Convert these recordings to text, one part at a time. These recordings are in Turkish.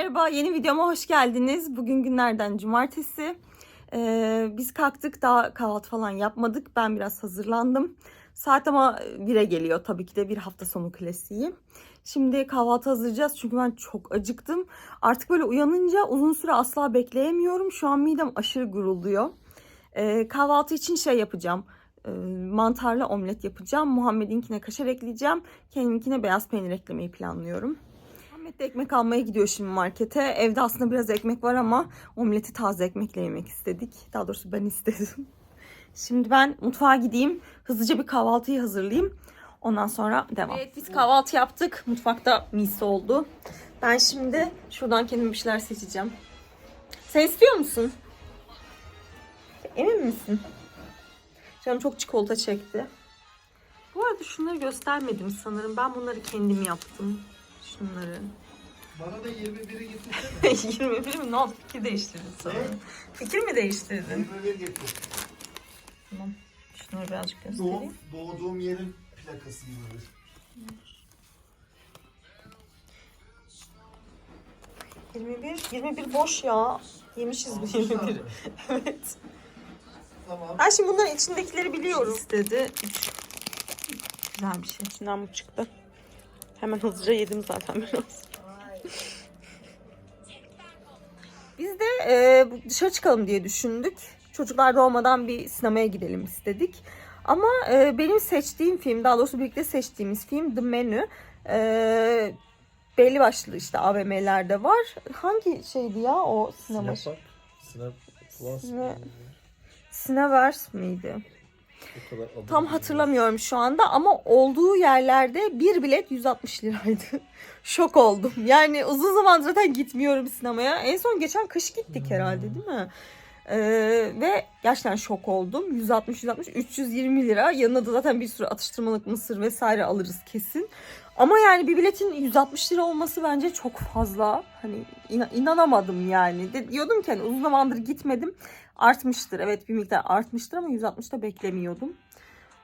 merhaba. Yeni videoma hoş geldiniz. Bugün günlerden cumartesi. Ee, biz kalktık daha kahvaltı falan yapmadık. Ben biraz hazırlandım. Saat ama 1'e geliyor tabii ki de bir hafta sonu klasiği. Şimdi kahvaltı hazırlayacağız çünkü ben çok acıktım. Artık böyle uyanınca uzun süre asla bekleyemiyorum. Şu an midem aşırı gurulduyor. Ee, kahvaltı için şey yapacağım. Ee, mantarlı omlet yapacağım. Muhammed'inkine kaşar ekleyeceğim. Kendiminkine beyaz peynir eklemeyi planlıyorum. Muhammed de ekmek almaya gidiyor şimdi markete. Evde aslında biraz ekmek var ama omleti taze ekmekle yemek istedik. Daha doğrusu ben istedim. Şimdi ben mutfağa gideyim. Hızlıca bir kahvaltıyı hazırlayayım. Ondan sonra devam. Evet biz kahvaltı yaptık. Mutfakta mis oldu. Ben şimdi şuradan kendime bir şeyler seçeceğim. Sen istiyor musun? Emin misin? Canım çok çikolata çekti. Bu arada şunları göstermedim sanırım. Ben bunları kendim yaptım. Şunları. Bana da 21'i getirsene. 21 mi? Ne oldu? Fikir değiştirdin sanırım. Fikir mi değiştirdin? 21 getir. Tamam. Şunları birazcık Doğ, göstereyim. doğduğum yerin plakası gibi böyle. Yirmi bir, 21 boş ya. Yemişiz bu 21'i. evet. Tamam. Ben şimdi bunların içindekileri biliyorum. İstedi. Güzel bir şey. İçinden bu çıktı. Hemen hızlıca yedim zaten biraz. E, dışarı çıkalım diye düşündük. Çocuklar doğmadan bir sinemaya gidelim istedik. Ama e, benim seçtiğim film, daha doğrusu birlikte seçtiğimiz film The Menu. E, belli başlı işte AVM'lerde var. Hangi şeydi ya o sinema? Snap Snap Plus Ne? Cineverse miydi? Tam hatırlamıyorum şu anda ama olduğu yerlerde bir bilet 160 liraydı. Şok oldum. Yani uzun zaman zaten gitmiyorum sinemaya. En son geçen kış gittik herhalde değil mi? Ee, ve gerçekten şok oldum. 160 160 320 lira. Yanına da zaten bir sürü atıştırmalık mısır vesaire alırız kesin. Ama yani bir biletin 160 lira olması bence çok fazla. Hani ina- inanamadım yani. De, diyordum ki hani uzun zamandır gitmedim. Artmıştır. Evet bir miktar artmıştır ama 160 da beklemiyordum.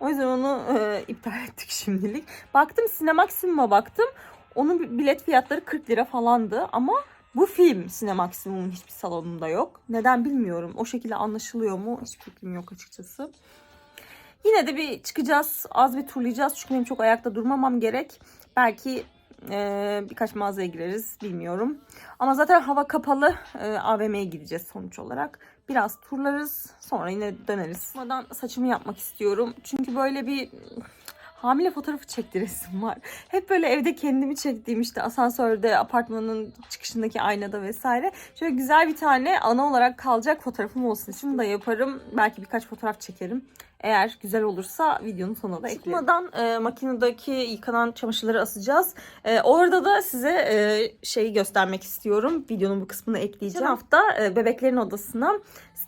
O yüzden onu e, iptal ettik şimdilik. Baktım Sinemaksimum'a baktım. Onun bi- bilet fiyatları 40 lira falandı ama bu film Sinemaksimum'un hiçbir salonunda yok. Neden bilmiyorum. O şekilde anlaşılıyor mu? Hiç fikrim yok açıkçası. Yine de bir çıkacağız. Az bir turlayacağız. Çünkü benim çok ayakta durmamam gerek. Belki e, birkaç mağazaya gireriz. Bilmiyorum. Ama zaten hava kapalı. E, AVM'ye gideceğiz sonuç olarak. Biraz turlarız. Sonra yine döneriz. Çıkmadan saçımı yapmak istiyorum. Çünkü böyle bir hamile fotoğrafı çektiresim var. Hep böyle evde kendimi çektiğim işte asansörde, apartmanın çıkışındaki aynada vesaire. Şöyle güzel bir tane ana olarak kalacak fotoğrafım olsun. Şunu da yaparım. Belki birkaç fotoğraf çekerim. Eğer güzel olursa videonun sonuna da eklerim. Çıkmadan e, makinedeki yıkanan çamaşırları asacağız. E, orada da size e, şeyi göstermek istiyorum. Videonun bu kısmını ekleyeceğim. Geçen hafta e, bebeklerin odasına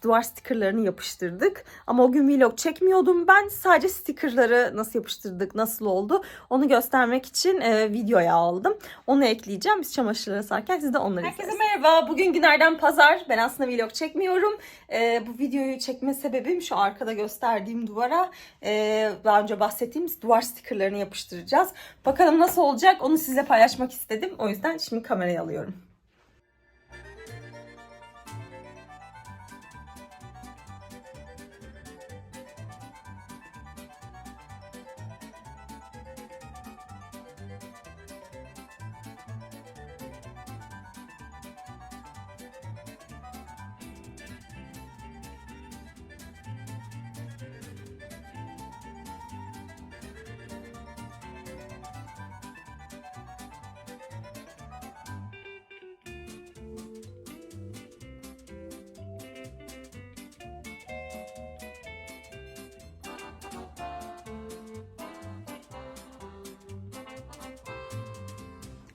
duvar stickerlarını yapıştırdık. Ama o gün vlog çekmiyordum ben. Sadece stickerları nasıl yapıştırdık, nasıl oldu onu göstermek için e, videoya aldım. Onu ekleyeceğim. Biz çamaşırları asarken siz de onları Herkese merhaba. Bugün günlerden pazar. Ben aslında vlog çekmiyorum. E, bu videoyu çekme sebebim şu arkada gösterdiğim duvara e, daha önce bahsettiğimiz duvar stickerlarını yapıştıracağız. Bakalım nasıl olacak onu sizinle paylaşmak istedim. O yüzden şimdi kamerayı alıyorum.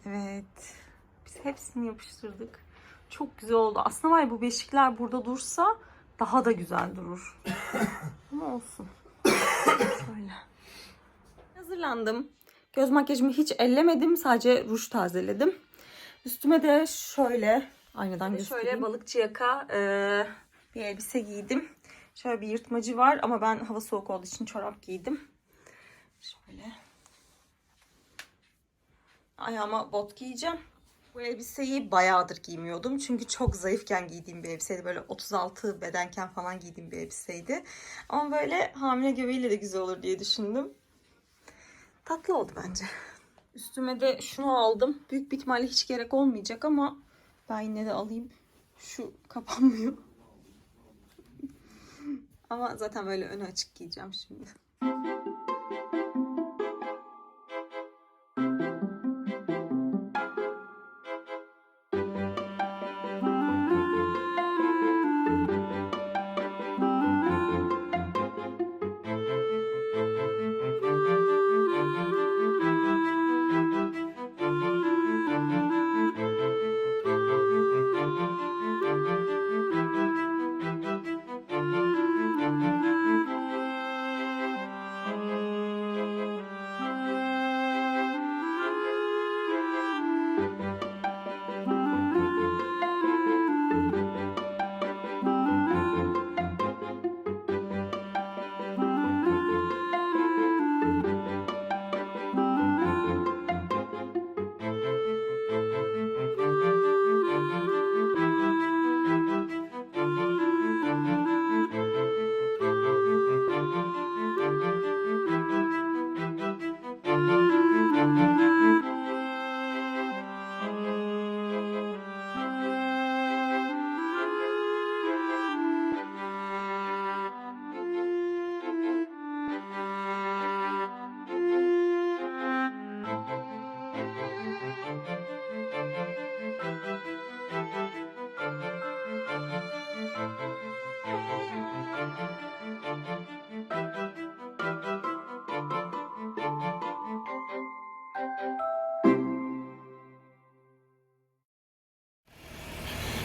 Evet. Biz hepsini yapıştırdık. Çok güzel oldu. Aslında var ya bu beşikler burada dursa daha da güzel durur. Ama olsun. Şöyle. Hazırlandım. Göz makyajımı hiç ellemedim. Sadece ruj tazeledim. Üstüme de şöyle aynadan göstereyim. Şöyle balıkçı yaka e, bir elbise giydim. Şöyle bir yırtmacı var ama ben hava soğuk olduğu için çorap giydim. Şöyle. Ayağıma bot giyeceğim. Bu elbiseyi bayağıdır giymiyordum. Çünkü çok zayıfken giydiğim bir elbiseydi. Böyle 36 bedenken falan giydiğim bir elbiseydi. Ama böyle hamile göbeğiyle de güzel olur diye düşündüm. Tatlı oldu bence. Üstüme de şunu aldım. Büyük bir ihtimalle hiç gerek olmayacak ama ben yine de alayım. Şu kapanmıyor. ama zaten böyle önü açık giyeceğim şimdi.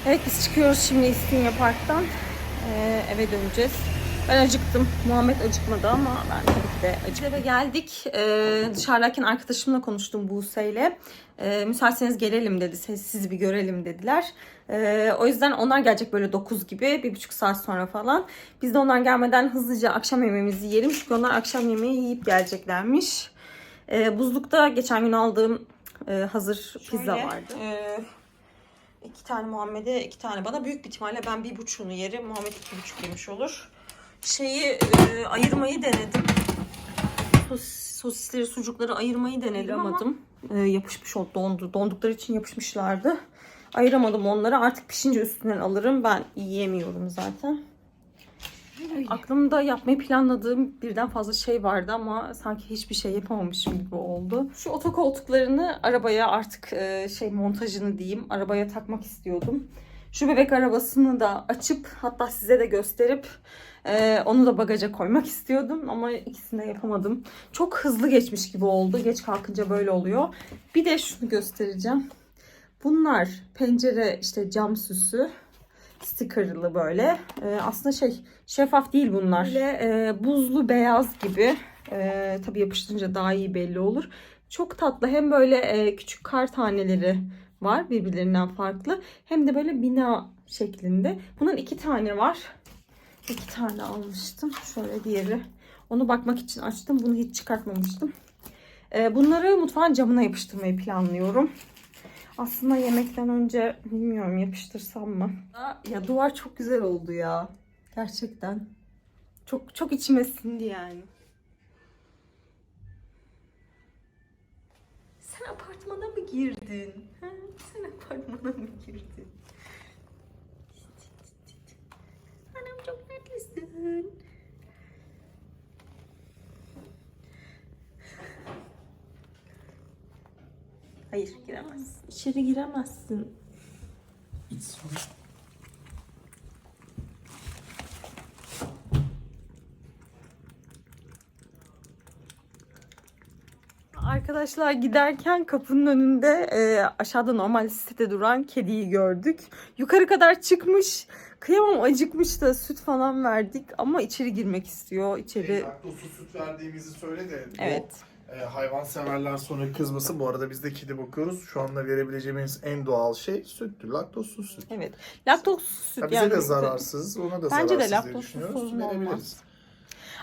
Evet biz çıkıyoruz şimdi İstinye Park'tan. Ee, eve döneceğiz. Ben acıktım. Muhammed acıkmadı ama ben tabii ki de acıktım. Eve geldik. Ee, dışarıdayken arkadaşımla konuştum Buse'yle. Ee, müsaitseniz gelelim dedi. Sessiz bir görelim dediler. Ee, o yüzden onlar gelecek böyle 9 gibi. Bir buçuk saat sonra falan. Biz de onlar gelmeden hızlıca akşam yemeğimizi yiyelim. Çünkü onlar akşam yemeği yiyip geleceklermiş. Ee, buzlukta geçen gün aldığım e, hazır pizza vardı. İki tane Muhammed'e, iki tane bana. Büyük bir ihtimalle ben bir buçuğunu yerim. Muhammed iki buçuk yemiş olur. Şeyi e, ayırmayı denedim. Sos, sosisleri, sucukları ayırmayı denedim ama e, yapışmış oldu, dondu. Dondukları için yapışmışlardı. Ayıramadım onları. Artık pişince üstünden alırım. Ben yiyemiyorum zaten. Aklımda yapmayı planladığım birden fazla şey vardı ama sanki hiçbir şey yapamamışım gibi oldu. Şu otokoltuklarını arabaya artık e, şey montajını diyeyim arabaya takmak istiyordum. Şu bebek arabasını da açıp hatta size de gösterip e, onu da bagaja koymak istiyordum ama ikisini de yapamadım. Çok hızlı geçmiş gibi oldu. Geç kalkınca böyle oluyor. Bir de şunu göstereceğim. Bunlar pencere işte cam süsü stickerlı böyle. Ee, aslında şey şeffaf değil bunlar. Böyle e, buzlu beyaz gibi. E, tabii yapıştırınca daha iyi belli olur. Çok tatlı. Hem böyle e, küçük kar taneleri var birbirlerinden farklı. Hem de böyle bina şeklinde. Bunun iki tane var. İki tane almıştım. Şöyle diğeri. Onu bakmak için açtım. Bunu hiç çıkartmamıştım. E, bunları mutfağın camına yapıştırmayı planlıyorum. Aslında yemekten önce bilmiyorum yapıştırsam mı? Ya duvar çok güzel oldu ya. Gerçekten. Çok çok içime sindi yani. Sen apartmana mı girdin? Ha? Sen apartmana mı girdin? Anam çok tatlısın. Hayır giremezsin. İçeri giremezsin. Arkadaşlar giderken kapının önünde e, aşağıda normal sitede duran kediyi gördük. Yukarı kadar çıkmış. Kıyamam acıkmış da süt falan verdik ama içeri girmek istiyor. İçeri Laktozsuz süt verdiğimizi söyle de. evet. E, hayvan severler sonra kızması. Bu arada biz de kedi bakıyoruz. Şu anda verebileceğimiz en doğal şey süttür. Laktozsuz süt. Evet. Laktozsuz süt Ya bize yani de zararsız, ona da Bence de zararsız diye laktozsuz düşünüyoruz. olmaz. Verebiliriz.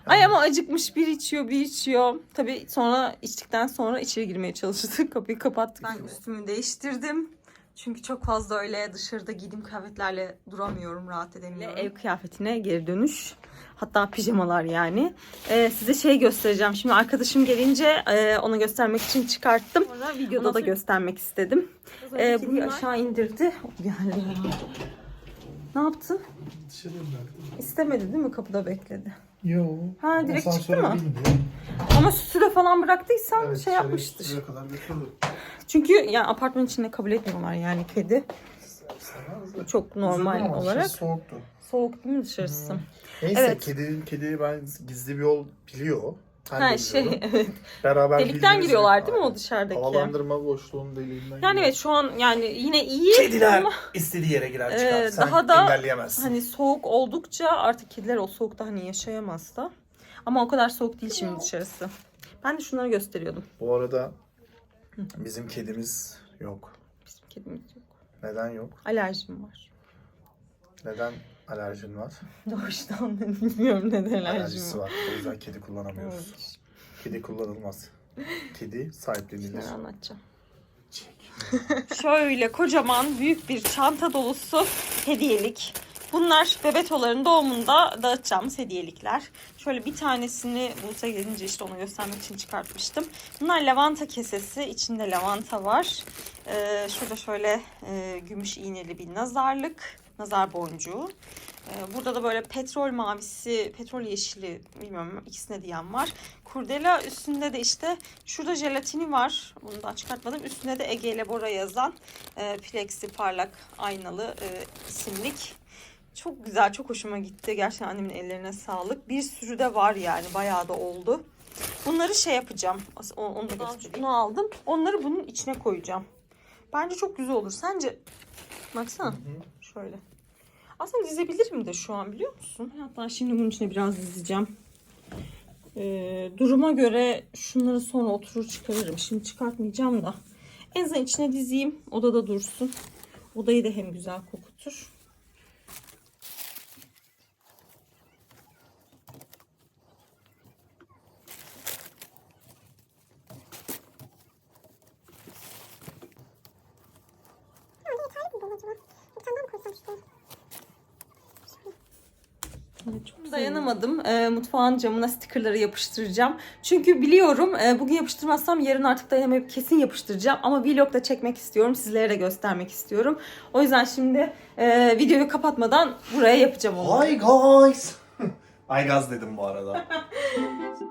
Ay ama acıkmış bir içiyor bir içiyor. Tabii sonra içtikten sonra içeri girmeye çalıştık. Kapıyı kapattık. Ben üstümü değiştirdim. Çünkü çok fazla öyle dışarıda giydiğim kıyafetlerle duramıyorum, rahat edemiyorum. Ev kıyafetine geri dönüş. Hatta pijamalar yani. Ee, size şey göstereceğim. Şimdi arkadaşım gelince e, ona göstermek için çıkarttım. Sonra videoda da göstermek istedim. Ee, bunu aşağı indirdi. Yani ne yaptı? Dışarıya bıraktım. İstemedi değil mi? Kapıda bekledi. Yo. Ha, direkt çıktı mı? Ama süsü de falan bıraktıysan Evet, şey dışarı- yapmıştır. Kadar. Çünkü yani apartman içinde kabul etmiyorlar yani kedi. Çok normal ama olarak. dışarı soğuktu. Soğuk değil mi dışarısı? Neyse Evet. kedi, kedi ben gizli bir yol biliyor. Ben Ha şey evet. Beraber Delikten giriyorlar değil mi o dışarıdaki? Havalandırma boşluğunun deliğinden Yani evet şu an yani yine iyi Kediler ama istediği yere girer çıkar. Ee, Sen daha da hani soğuk oldukça artık kediler o soğukta hani yaşayamaz da. Ama o kadar soğuk değil şimdi dışarısı. Ben de şunları gösteriyordum. Bu arada bizim kedimiz yok. Bizim kedimiz yok. Neden yok? Alerjim var. Neden alerjin var? Doğuştan bilmiyorum neden alerjim Alerjisi var. var. O yüzden kedi kullanamıyoruz. Evet. Kedi kullanılmaz. Kedi sahiplenilir. Bunları anlatacağım. Çek. Şöyle kocaman büyük bir çanta dolusu hediyelik. Bunlar bebetoların doğumunda dağıtacağımız hediyelikler. Şöyle bir tanesini Buse gelince işte onu göstermek için çıkartmıştım. Bunlar lavanta kesesi. içinde lavanta var. Ee, şurada şöyle e, gümüş iğneli bir nazarlık. Nazar boncuğu. Ee, burada da böyle petrol mavisi, petrol yeşili bilmiyorum ikisine diyen var. Kurdela üstünde de işte şurada jelatini var. Bunu da çıkartmadım. Üstünde de Ege ile Bora yazan e, plexi parlak aynalı e, simlik. Çok güzel, çok hoşuma gitti. Gerçekten annemin ellerine sağlık. Bir sürü de var yani. Bayağı da oldu. Bunları şey yapacağım. Onu da göstereyim. Bunu aldım. Onları bunun içine koyacağım. Bence çok güzel olur. Sence? Baksana. Şöyle. Aslında dizebilirim de şu an biliyor musun? Hatta şimdi bunun içine biraz dizeceğim. Ee, duruma göre şunları sonra oturur çıkarırım. Şimdi çıkartmayacağım da. En azından içine dizeyim. Odada dursun. Odayı da hem güzel kokutur. Dayanamadım. Ee, mutfağın camına stickerları yapıştıracağım. Çünkü biliyorum e, bugün yapıştırmazsam yarın artık dayanamayıp kesin yapıştıracağım. Ama vlog da çekmek istiyorum. Sizlere de göstermek istiyorum. O yüzden şimdi e, videoyu kapatmadan buraya yapacağım onu. Hi guys. Hi guys dedim bu arada.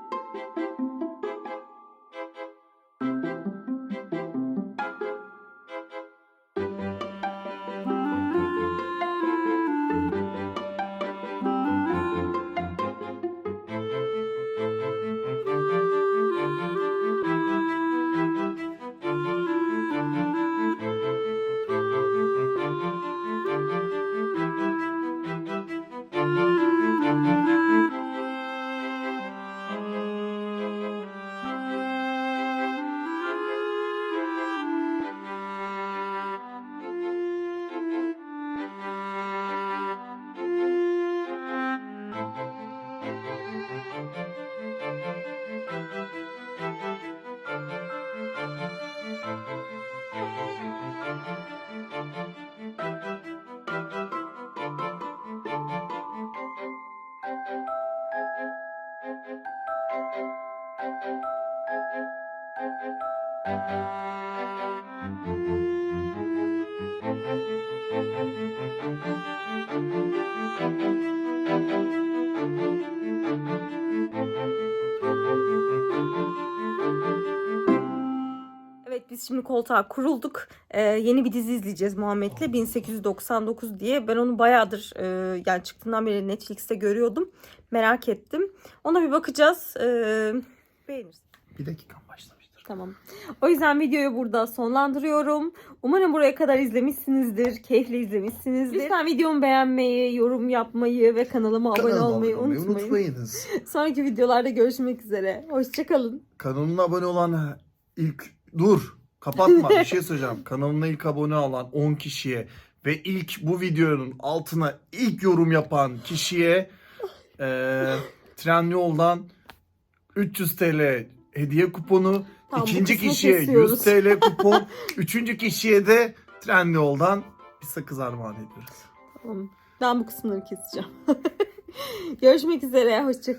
Evet biz şimdi koltuğa kurulduk. Ee, yeni bir dizi izleyeceğiz Muhammed'le 1899 diye. Ben onu bayağıdır e, yani çıktığından beri Netflix'te görüyordum. Merak ettim. Ona bir bakacağız. Ee, beğeniriz. bir dakikam başlamıştır. Tamam. O yüzden videoyu burada sonlandırıyorum. Umarım buraya kadar izlemişsinizdir. Keyifle izlemişsinizdir. Lütfen videomu beğenmeyi, yorum yapmayı ve kanalıma abone Kanalıma olmayı abone unutmayın. unutmayınız. Sonraki videolarda görüşmek üzere. Hoşçakalın. Kanalına abone olan ilk... Dur. Kapatma. bir şey söyleyeceğim. Kanalına ilk abone olan 10 kişiye ve ilk bu videonun altına ilk yorum yapan kişiye eee Trendyol'dan 300 TL hediye kuponu, Tamam, bu ikinci kısmı kişiye kesiyoruz. 100 TL kupon, üçüncü kişiye de Trendyol'dan bir sakız armağan ediyoruz. Tamam. Ben bu kısımları keseceğim. Görüşmek üzere. Hoşçakalın.